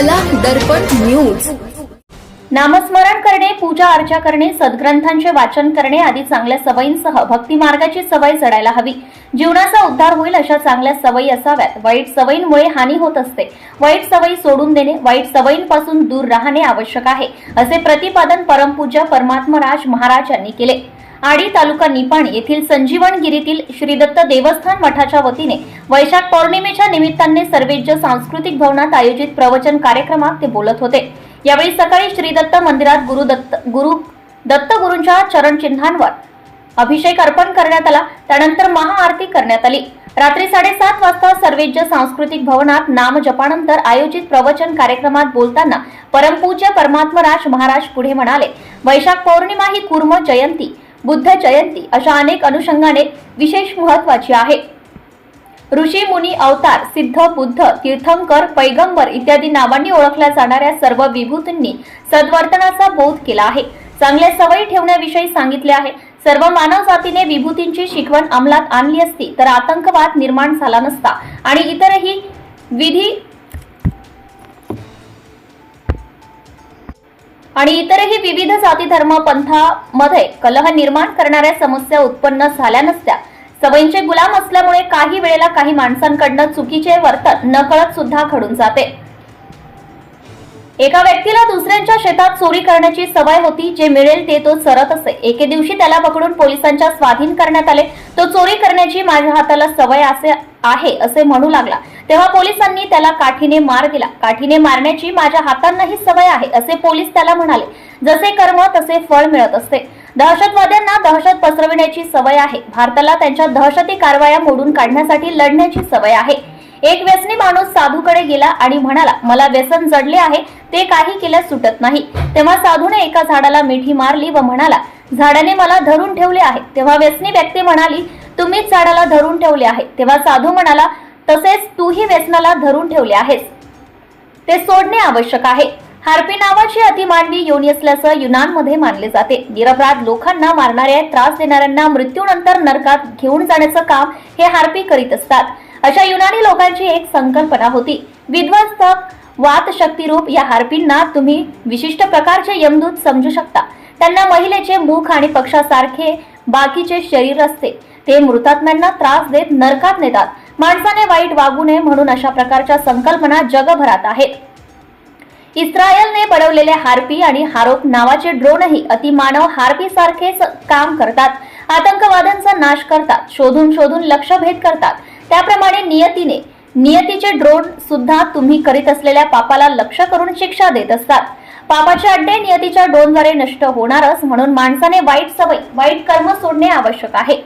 कला दर्पण न्यूज नामस्मरण करणे पूजा अर्चा करणे सद्ग्रंथांचे वाचन करणे आदी चांगल्या सवयींसह भक्ती मार्गाची सवय चढायला हवी. जीवनाचा उद्धार होईल अशा चांगल्या सवयी असाव्यात. वाईट सवयींमुळे हानी होत असते. वाईट सवयी सोडून देणे वाईट सवयींपासून दूर राहणे आवश्यक आहे असे प्रतिपादन परमपूज्य परमात्मराज महाराज यांनी केले. आडी तालुका निपाण येथील संजीवनगिरीतील श्रीदत्त देवस्थान मठाच्या वतीने वैशाख पौर्णिमेच्या निमित्ताने सर्वेज्य सांस्कृतिक भवनात आयोजित प्रवचन कार्यक्रमात ते बोलत होते. यावेळी सकाळी श्रीदत्त मंदिरात गुरु दत्त गुरु दत्त चरणचिन्हांवर अभिषेक अर्पण करण्यात आला. त्यानंतर महाआरती करण्यात आली. रात्री साडेसात वाजता सर्वेज्य सांस्कृतिक भवनात नामजपानंतर आयोजित प्रवचन कार्यक्रमात बोलताना परमपूज्य परमात्मराज महाराज पुढे म्हणाले वैशाख पौर्णिमा ही कुर्म जयंती. बुद्ध जयंती अशा अनेक अनुषंगाने विशेष महत्वाची आहे. ऋषी मुनी अवतार सिद्ध बुद्ध तीर्थंकर पैगंबर इत्यादी नावांनी ओळखल्या जाणाऱ्या सर्व विभूतींनी सद्वर्तनाचा बोध केला आहे. चांगल्या सवयी ठेवण्याविषयी सांगितले आहे. सर्व मानव जातीने विभूतींची शिकवण अंमलात आणली असती तर आतंकवाद निर्माण झाला नसता आणि इतरही विधी आणि इतरही विविध जाती धर्म पंथामध्ये कलह निर्माण करणाऱ्या समस्या उत्पन्न झाल्या नसत्या. सवयींचे गुलाम असल्यामुळे काही वेळेला काही माणसांकडनं चुकीचे वर्तन नकळत सुद्धा घडून जाते. एका व्यक्तीला दुसऱ्यांच्या शेतात चोरी करण्याची सवय होती जे मिळेल ते तो चरत असे. एके दिवशी त्याला पकडून पोलिसांच्या स्वाधीन करण्यात आले. तो चोरी करण्याची माझ्या हाताला सवय असे आहे असे म्हणू लागला. तेव्हा पोलिसांनी त्याला काठीने मार दिला. काठीने मारण्याची माझ्या हातांनाही सवय आहे असे पोलीस त्याला म्हणाले. जसे कर्म तसे फळ मिळत असते. दहशतवाद्यांना दहशत पसरविण्याची सवय आहे. भारताला त्यांच्या दहशती कारवाया मोडून काढण्यासाठी लढण्याची सवय आहे. एक व्यसनी माणूस साधूकडे गेला आणि म्हणाला मला व्यसन जडले आहे ते काही केल्यास सुटत नाही. तेव्हा साधूने एका झाडाला मिठी मारली व म्हणाला झाडाने मला धरून ठेवले आहे. तेव्हा व्यसनी व्यक्ती म्हणाली तुम्हीच झाडाला धरून ठेवले आहे. तेव्हा साधू म्हणाला तसेच तूही व्यसनाला धरून ठेवले आहेस. ते सोडणे आवश्यक आहे. हार्पी नावाची अतिमानवी योनी असल्याचं युनानमध्ये मानले जाते. निरपराध लोकांना मारणाऱ्या त्रास देणाऱ्यांना मृत्यूनंतर नरकात घेऊन जाण्याचं काम हे हार्पी करीत असतात. अशा युनानी लोकांची एक संकल्पना होती. विध्वंसक वात शक्तिरूप या हार्पींना तुम्ही विशिष्ट प्रकारचे यमदूत समजू शकता. त्यांना महिलेचे मुख आणि पक्षासारखे बाकीचे शरीर असते. ते मृतात्म्यांना त्रास देत नरकात नेतात. माणसाने वाईट वागू नये म्हणून अशा प्रकारच्या संकल्पना जगभरात आहेत. इस्रायलने बडवलेले हार्पी आणि हारोप नावाचे ड्रोनही अतिमानव हार्पी सारखेच काम करतात. आतंकवाद्यांचा नाश करतात शोधून शोधून लक्षभेद करतात. त्याप्रमाणे नियतीने नियतीचे ड्रोन सुद्धा तुम्ही करीत असलेल्या पापाला लक्ष करून शिक्षा देत असतात. पापाचे अड्डे नियतीच्या ड्रोनद्वारे नष्ट होणारच म्हणून माणसाने वाईट सवय वाईट कर्म सोडणे आवश्यक आहे.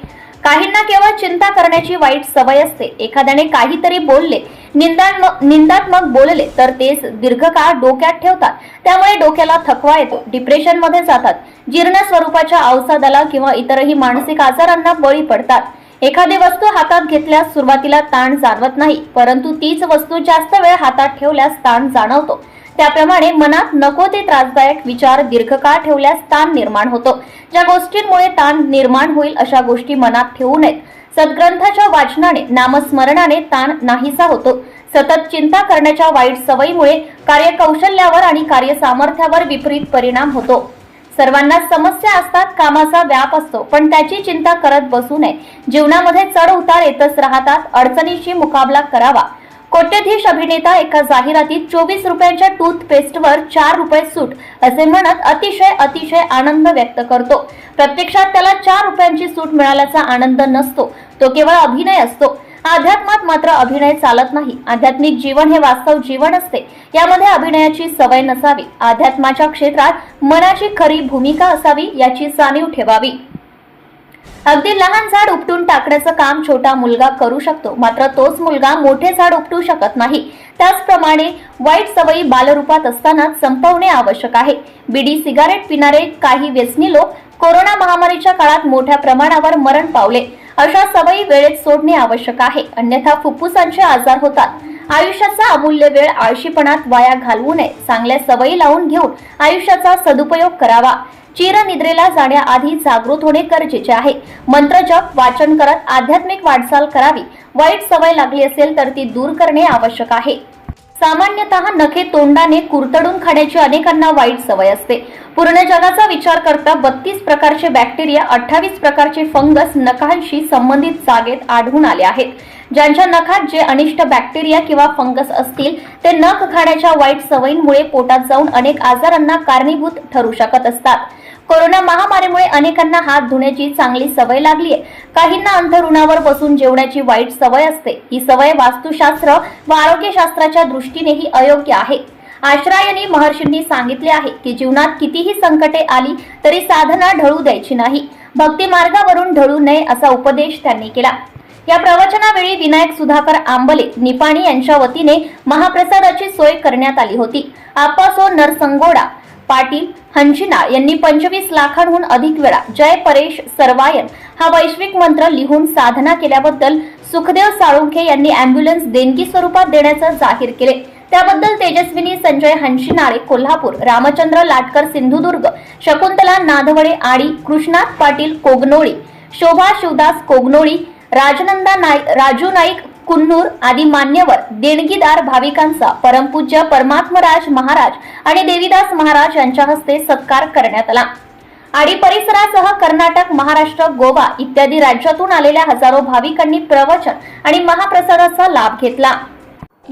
काहींना केवळ चिंता करण्याची वाईट सवय असते. एखाद्याने काहीतरी बोलले निंदात्मक निंदात्मक बोलले तर तेच दीर्घकाळ डोक्यात ठेवतात. त्यामुळे डोक्याला थकवा येतो. डिप्रेशनमध्ये जातात. जीर्ण स्वरूपाच्या अवसादाला किंवा इतरही मानसिक आजारांना बळी पडतात. एखादी वस्तू हातात घेतल्यास सुरुवातीला ताण जाणवत नाही परंतु तीच वस्तू जास्त वेळ हातात ठेवल्यास ताण जाणवतो. त्याप्रमाणे मनात नको ते त्रासदायक विचार दीर्घकाळ ठेवल्यास ताण निर्माण होतो. ज्या गोष्टींमुळे ताण निर्माण होईल अशा गोष्टी मनात ठेवू नयेत. सद्ग्रंथाच्या वाचनाने नामस्मरणाने ताण नाहीसा होतो. सतत चिंता करण्याच्या वाईट सवयीमुळे कार्यकौशल्यावर आणि कार्यसामर्थ्यावर विपरीत परिणाम होतो. सर्वांना समस्या असतात कामाचा व्याप असतो पण त्याची चिंता करत बसू नये. जीवनामध्ये चढ उतार येतच राहतात. अडचणीशी मुकाबला करावा. कोट्यधीश अभिनेता एका जाहिरातीत चोवीस रुपयांच्या टूथपेस्टवर चार रुपये सूट असे म्हणत अतिशय अतिशय आनंद व्यक्त करतो. प्रत्यक्षात त्याला चार रुपयांची सूट मिळाल्याचा आनंद नसतो. तो केवळ अभिनय असतो. अध्यात्मात मात्र अभिनय चालत नाही. आध्यात्मिक जीवन हे वास्तव जीवन असते. यामध्ये अभिनयाची सवय नसावी. अध्यात्माच्या क्षेत्रात मनाची खरी भूमिका असावी याची जाणीव ठेवावी. अगदी लहान झाड उपटून टाकण्याचं काम छोटा मुलगा करू शकतो. मात्र तोच मुलगा मोठे झाड उपटू शकत नाही. त्याचप्रमाणे वाईट सवयी बालरूपात असताना संपवणे आवश्यक आहे. बीडी सिगारेट पिणारे काही व्यसनी लोक कोरोना महामारीच्या काळात मोठ्या प्रमाणावर मरण पावले. अशा सवयी वेळेत सोडणे आवश्यक आहे. अन्यथा फुफ्फुसांचे आजार होतात. आयुष्याचा अमूल्य वेळ आळशीपणात वाया घालवू नये. चांगल्या सवयी लावून घेऊन आयुष्याचा सदुपयोग करावा. चिरनिद्रेला जाण्याआधी जागृत होणे गरजेचे आहे. मंत्रजप वाचन करत आध्यात्मिक वाटचाल करावी. वाईट सवय लागली असेल तर ती दूर करणे आवश्यक आहे. सामान्यतः नखे तोंडाने कुरतडून खाण्याची अनेकांना वाईट सवय असते. पूर्ण जगाचा विचार करता बत्तीस प्रकारचे बॅक्टेरिया अठ्ठावीस प्रकारचे फंगस नखांशी संबंधित जागेत आढळून आले आहेत. ज्यांच्या नखात जे अनिष्ट बॅक्टेरिया किंवा फंगस असतील ते नख खाण्याच्या वाईट सवयींमुळे पोटात जाऊन अनेक आजारांना कारणीभूत ठरू शकत असतात. कोरोना महामारीमुळे अनेकांना हात धुण्याची चांगली सवय लागली आहे. काहींना अंथरुणावर बसून जेवण्याची वाईट सवय असते. ही सवय वास्तुशास्त्र व आरोग्यशास्त्राच्या दृष्टीनेही अयोग्य आहे. आश्रयानी महर्षींनी सांगितले आहे की जीवनात कितीही संकटे आली तरी साधना ढळू द्यायची नाही. भक्ती मार्गावरून ढळू नये असा उपदेश त्यांनी केला. या प्रवचनावेळी विनायक सुधाकर आंबले निपाणी यांच्या वतीने महाप्रसादाची सोय करण्यात आली होती. आप्पासो नरसंगोडा पाटील हंचिनाळ यांनी पंचवीस लाखांहून अधिक वेळा जय परेश सर्वायन हा वैश्विक मंत्र लिहून साधना केल्याबद्दल सुखदेव साळुंखे यांनी अँब्युलन्स देणगी स्वरूपात देण्याचं जाहीर केले. त्याबद्दल तेजस्विनी संजय हंशिनाळे कोल्हापूर रामचंद्र लाटकर सिंधुदुर्ग शकुंतला नाधवडे आडी कृष्णात पाटील कोगनोळी शोभा शिवदास कोगनोळी राजनंदा नाईक राजू नाईक कुन्नूर आदी मान्यवर देणगीदार भाविकांचा परमपूज्य परमात्मराज महाराज आणि देवीदास महाराज यांच्या हस्ते सत्कार करण्यात आला. आडी परिसरासह कर्नाटक महाराष्ट्र गोवा इत्यादी राज्यातून आलेल्या हजारो भाविकांनी प्रवचन आणि महाप्रसादाचा लाभ घेतला.